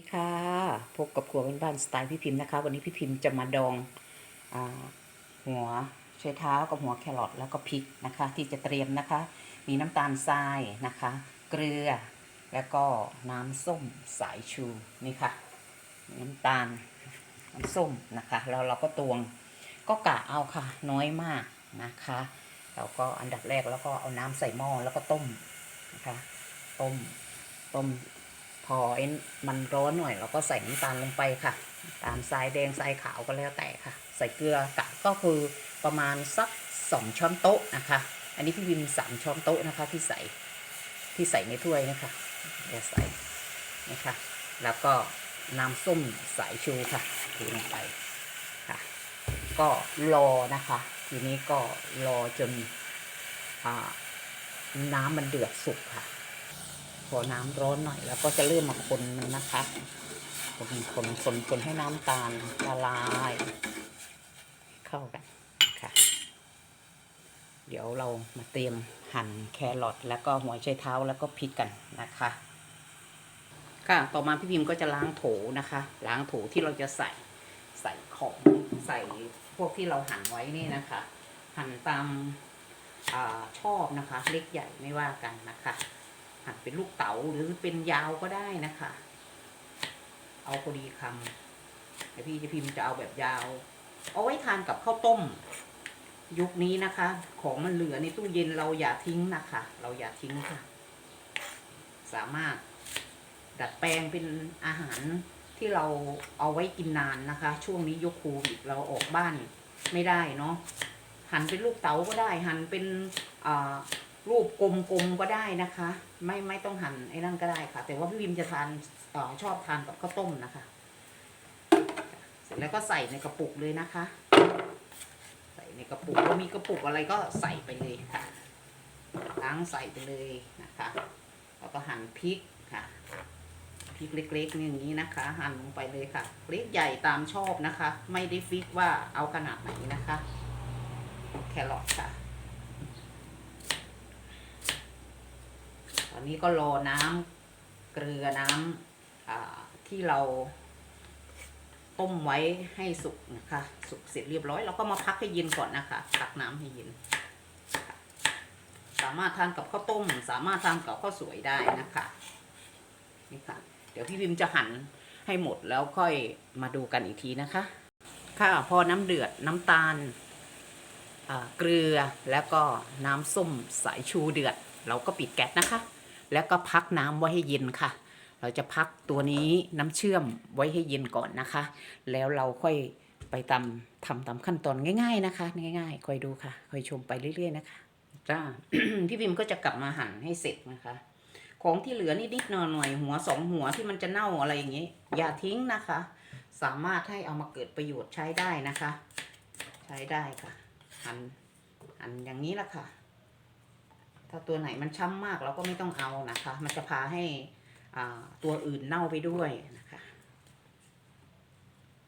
ดีค่ะ พบกับครัวบ้านๆสไตล์พี่พิมพ์นะคะ วันนี้พี่พิมพ์จะมาดองอหัวไชเท้ากับหัวแครอทแล้วก็พริกนะคะ ที่จะเตรียมนะคะ มีน้ำตาลทรายนะคะ เกลือแล้วก็น้ำส้มสายชูนี่ค่ะ น้ำตาลน้ำส้มนะคะแล้วเราก็ตวงก็กะเอาค่ะ น้อยมากนะคะเราก็อันดับแรกแล้วก็เอาน้ำใส่หม้อแล้วก็ต้มนะคะ ต้มต้ม อไอ้มันร้อนหน่อยเราก็ใส่น้ำตาลลงไปค่ะ ตามทรายแดงทรายขาวก็แล้วแต่ค่ะ ใส่เกลือกะก็คือประมาณสักสองช้อนโต๊ะนะคะ อันนี้พี่วิมสามช้อนโต๊ะนะคะที่ใส่ที่ใส่ในถ้วยนะคะเดี๋ยวใส่นะคะแล้วก็น้ำส้มสายชูค่ะเทลงไปค่ะ ก็รอนะคะ ทีนี้ก็รอจนอน้ำมันเดือดสุกค่ะ พอน้ำร้อนหน่อย แล้วก็จะเริ่มมาคนมันนะคะคนคนคนคนให้น้ำตาลละลาย เข้ากันค่ะ เดี๋ยวเรามาเตรียมหั่นแครอทแล้วก็หัวไชเท้าแล้วก็พริกกันนะคะ ค่ะต่อมาพี่พิมก็จะล้างโถนะคะ ล้างโถที่เราจะใส่ใส่ของใส่พวกที่เราหั่นไว้นี่นะคะ หั่นตามอชอบนะคะ เล็กใหญ่ไม่ว่ากันนะคะ หั่นเป็นลูกเต๋าหรือเป็นยาวก็ได้นะคะ เอาพอดีคำแต่พี่จะพิมพ์จะเอาแบบยาว เอาไว้ทานกับข้าวต้ม ยุคนี้นะคะ ของมันเหลือในตู้เย็นเราอย่าทิ้งนะคะ เราอย่าทิ้งค่ะ สามารถดัดแปลงเป็นอาหารที่เราเอาไว้กินนานนะคะ ช่วงนี้ยกโควิดเราออกบ้านไม่ได้เนาะหั่นเป็นลูกเต๋าก็ได้ หั่นเป็นอ่า รูปกลมๆก็ได้นะคะ ไม่ไม่ต้องหั่นไอ้นั่นก็ได้ค่ะ แต่ว่าพี่วิมจะทานออชอบทานกับข้าวต้มนะคะ เสร็จแล้วก็ใส่ในกระปุกเลยนะคะ ใส่ในกระปุกเรามีกระปุกอะไรก็ใส่ไปเลยค่ะล้างใส่ไปเลยนะคะแล้วก็หั่นพริกค่ะพริกเล็กๆอย่างนี้นะคะ หั่นลงไปเลยค่ะ เล็กใหญ่ตามชอบนะคะ ไม่ได้ฟิกว่าเอาขนาดไหนนะคะ แครอทค่ะ ต อนนี้ก็รอน้ำเกลือน้ำอ่าที่เราต้มไว้ให้สุกนะคะ สุกเสร็จเรียบร้อยเราก็มาพักให้เย็นก่อนนะคะพักน้ำให้เย็น สามารถทานกับข้าวต้ม สามารถทานกับข้าวสวยได้นะคะนี่ค่ะ เดี๋ยวพี่พิมจะหั่นให้หมดแล้วค่อยมาดูกันอีกทีนะคะ ค่ะพอน้ำเดือดน้ำตาลเกลือแล้วก็น้ำส้มสายชูเดือด เราก็ปิดแก๊สนะคะ แล้วก็พักน้ำไว้ให้เย็นค่ะ เราจะพักตัวนี้น้ำเชื่อมไว้ให้เย็นก่อนนะคะ แล้วเราค่อยไปตามทำตามขั้นตอนง่าย ๆนะคะ ง่ายๆค่อยดูค่ะค่อยชมไปเรื่อยๆนะคะจ้าพี่พิมก็จะกลับมาหั่นให้เสร็จนะคะ ของที่เหลือนิดๆหน่อยๆหัวสองหัวที่มันจะเน่าอะไรอย่างนี้ อย่าทิ้งนะคะ สามารถให้เอามาเกิดประโยชน์ใช้ได้นะคะ ใช้ได้ค่ะ หั่นหั่นอย่างนี้ละค่ะ ถ้าตัวไหนมันช้ำมากเราก็ไม่ต้องเอานะคะ มันจะพาให้ตัวอื่นเน่าไปด้วยนะคะ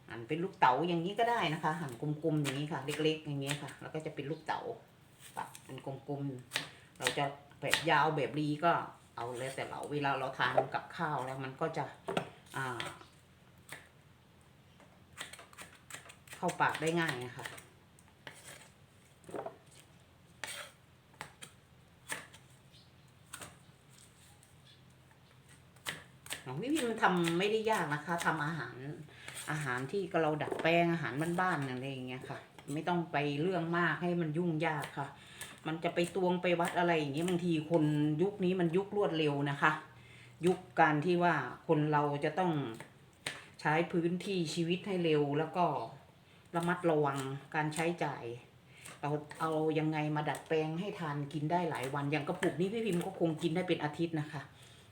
หั่นเป็นลูกเต๋าอย่างนี้ก็ได้นะคะ หั่นกลมๆอย่างนี้ค่ะ เล็ก ๆ อย่างนี้ค่ะ แล้วก็จะเป็นลูกเต๋าปักเป็นกลมๆเราจะแบบยาวแบบรีก็เอาแล้วแต่เราเวลาเราทานกับข้าวแล้วมันก็จะเข้าปากได้ง่ายนะคะ ของพี่พิมทำไม่ได้ยากนะคะทำอาหารอาหารที่ก็เราดัดแปลงอาหารบ้านๆอะไรอย่างเงี้ยค่ะ ไม่ต้องไปเรื่องมากให้มันยุ่งยากค่ะ มันจะไปตวงไปวัดอะไรอย่างเงี้ยบางทีคนยุคนี้มันยุครวดเร็วนะคะ ยุคการที่ว่าคนเราจะต้องใช้พื้นที่ชีวิตให้เร็วแล้วก็ระมัดระวังการใช้จ่ายเราเอายังไงมาดัดแปลงให้ทานกินได้หลายวันอย่างกระปุกนี้พี่พิมก็คงกินได้เป็นอาทิตย์นะคะ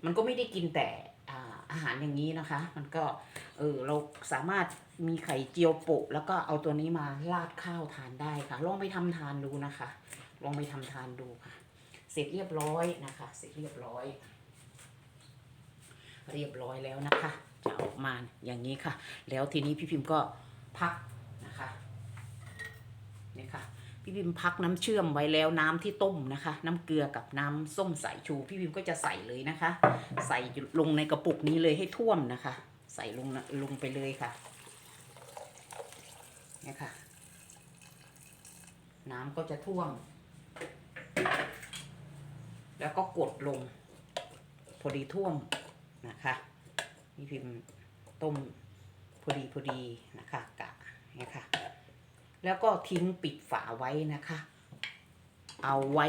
มันก็ไม่ได้กินแต่ อาหารอย่างนี้นะคะ มันก็เออเราสามารถมีไข่เจียวโปะแล้วก็เอาตัวนี้มาราดข้าวทานได้ค่ะ ลองไปทำทานดูนะคะ ลองไปทำทานดูค่ะ เสร็จเรียบร้อยนะคะ เสร็จเรียบร้อย เรียบร้อยแล้วนะคะ จะออกมาอย่างนี้ค่ะ แล้วทีนี้พี่พิมพ์ก็พักนะคะนี่ค่ะ พี่พิมพ์พักน้ำเชื่อมไว้แล้วน้ำที่ต้มนะคะ น้ำเกลือกับน้ำส้มสายชูพี่พิมพ์ก็จะใส่เลยนะคะ ใส่ลงในกระปุกนี้เลยให้ท่วมนะคะ ใส่ลงลงไปเลยค่ะนี่ค่ะ น้ำก็จะท่วม แล้วก็กดลง พอดีท่วมนะคะนี่พิมพ์ต้มพอดีพอดีนะคะกะเนี่ยค่ะ แล้วก็ทิ้งปิดฝาไว้นะคะ เอาไว้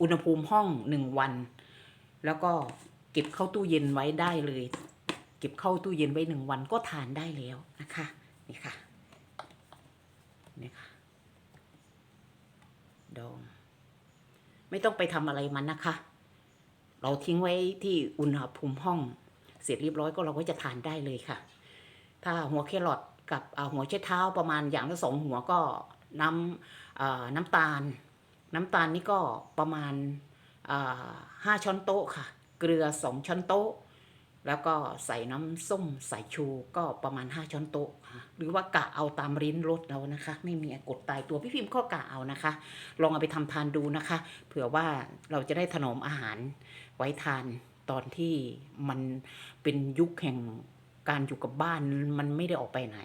อุณหภูมิห้องหนึ่งวัน แล้วก็เก็บเข้าตู้เย็นไว้ได้เลย เก็บเข้าตู้เย็นไว้หนึ่งวันก็ทานได้แล้วนะคะนี่ค่ะนี่ค่ะดองไม่ต้องไปทำอะไรมันนะคะ เราทิ้งไว้ที่อุณหภูมิห้อง เสร็จเรียบร้อยก็เราก็จะทานได้เลยค่ะ ถ้าหัวแครอท กับหัวเช็ดเท้าประมาณอย่างละสองหัวก็น้ำน้ำตาล น้ำตาลนี่ก็ประมาณห้าช้อนโต๊ะค่ะ เกลือสองช้อนโต๊ะ แล้วก็ใส่น้ำส้มสายชูก็ประมาณ5ช้อนโต๊ะค่ะหรือว่ากะเอาตามริ้นรสเรานะคะ ไม่มีกฎตายตัวพี่พิมพ์ก็กะเอานะคะ ลองเอาไปทำทานดูนะคะ เผื่อว่าเราจะได้ถนอมอาหารไว้ทานตอนที่มันเป็นยุคแห่ง การอยู่กับบ้านมันไม่ได้ออกไปไหน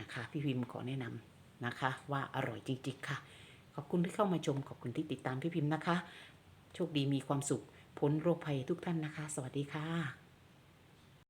นะคะ พี่พิมพ์ขอแนะนำนะคะ ว่าอร่อยจริงๆค่ะ ขอบคุณที่เข้ามาชมขอบคุณที่ติดตามพี่พิมพ์นะคะ โชคดีมีความสุขพ้นโรคภัยทุกท่านนะคะ สวัสดีค่ะ